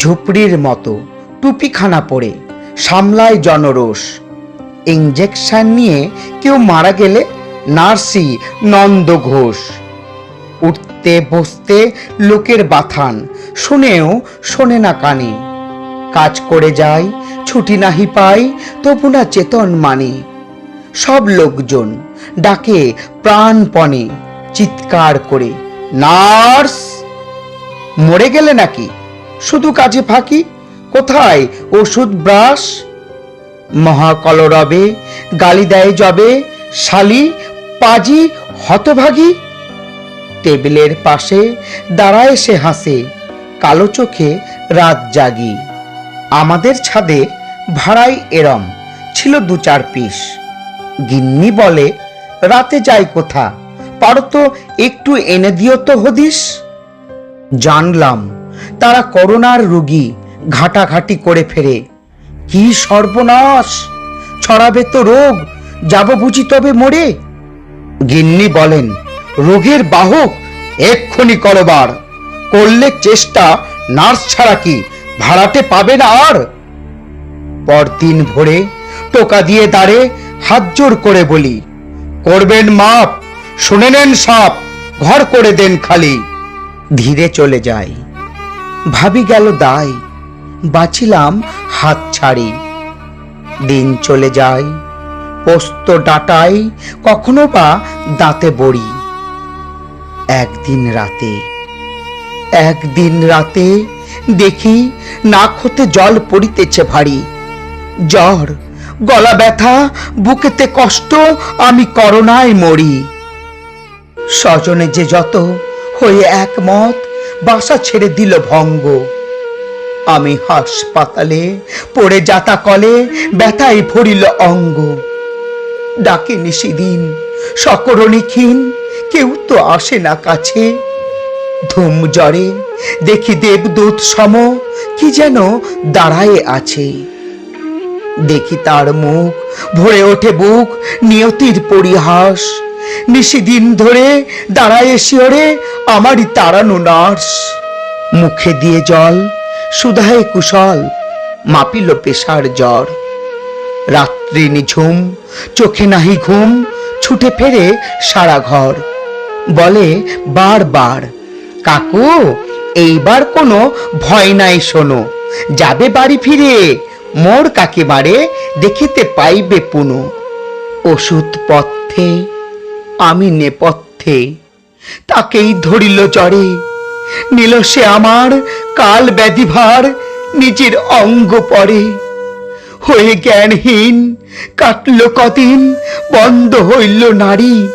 ঝুপড়ির মতো টুপিখানা পরে সামলায় জনরোষ। ইঞ্জেকশন নিয়ে কেউ মারা গেলে নার্সি নন্দ ঘোষ উঠতে বসতে লোকের বাথান, শুনেও শোনে না কানে। কাজ করে যায় ছুটি নাহি পাই, তবু না চেতন মানে। সব লোকজন ডাকে প্রাণপণে, চিৎকার করে, নার্স, মরে গেলে নাকি? শুধু কাজে ফাঁকি? কোথায় ওষুধ ব্রাশ? মহাকলরবে, গালি দেয় যবে শালি, পাজি, হতভাগী? টেবিলের পাশে দাঁড়ায় সে হাসে, কালো চোখে রাত জাগি। আমাদের ছাদে ভাড়াই এরম, ছিল দু চার পিস। গিন্নি বলে, রাতে যাই কোথা? পারো তো একটু এনে দিও তো হদিস জানলাম তারা করোনার রোগী, ঘাটাঘাটি করে ফেরে। কি সর্বনাশ! ছড়াবে তো রোগ যাব বুঝি তবে মরে। গিন্নি বলেন, রোগের বাহক, এক্ষুনি করবার করলে চেষ্টা, নার্স ছাড়া কি ভাড়াতে পাবে না আর? পরদিন ভোরে টোকা দিয়ে দাঁড়ে হাত জোর করে বলি, করবেন মাপ, শুনে নেন সাপ, ঘর করে দেন খালি। ধীরে চলে যাই। ভাবি গেল দায়, বাঁচিলাম হাত ছাড়ি। দিন চলে যায়, পোস্ত ডাটাই কখনো বা দাঁতে বড়ি। একদিন রাতে একদিন রাতে দেখি নাক হতে জল পড়িতেছে ভারী। জ্বর, গলা ব্যথা, বুকেতে কষ্ট, আমি করোনায় মরি। স্বজনে যে যত হয়ে একমত বাসা ছেড়ে দিল ভঙ্গ। আমি হাসপাতালে পড়ে যাতা কলে ব্যথায় ভরিল অঙ্গ। ডাকেনি সেদিন সকরণী ক্ষীণ কেউ তো আসে না কাছে। ধুম জ্বরে দেখি দেবদূত সম কি যেন দাঁড়ায়ে আছে। দেখি তার মুখ ভরে ওঠে বুক, নিয়তির পরিহাস। নিশিদিন ধরে দাঁড়ায় শিওরে আমারই তাড়ানো নার্স মুখে দিয়ে জল, সুধায় কুশল, মাপিল পেশার জ্বর। রাত্রি নিঝুম, চোখে নাহি ঘুম, ছুটে ফেরে সারা ঘর। বলে বারবার কাকু, এইবার কোনো ভয় নাই শোনো। যাবে বাড়ি ফিরে, মোর কাকিমারে দেখিতে পাইবে পুনো। ওষুধ পথ্যে আমি নেপথ্যে। তাকেই ধরিল জ্বরে। নিল সে আমার কাল ব্যাধিভার নিজের অঙ্গ পরে। হয়ে জ্ঞানহীন কাটল কদিন, বন্ধ হইল নারী।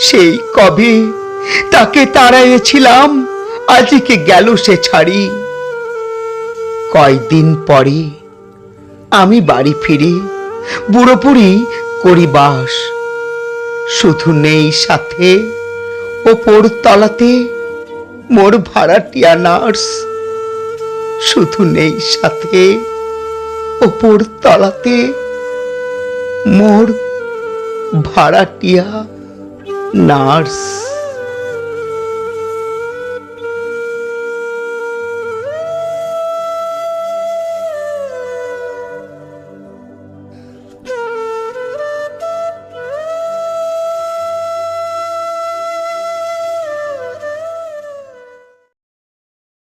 সেই কবে তাকে তাড়াইয়েছিলাম, আজকে গেল সে ছাড়ি। কয়দিন পরে আমি বাড়ি ফিরি, বুড়োপুরি করি বাস শুধু নেই সাথে, ওপর তলাতে মোর ভাড়াটিয়া নার্স। শুধু নেই সাথে, ওপর তলাতে মোর ভাড়াটিয়া নার্স।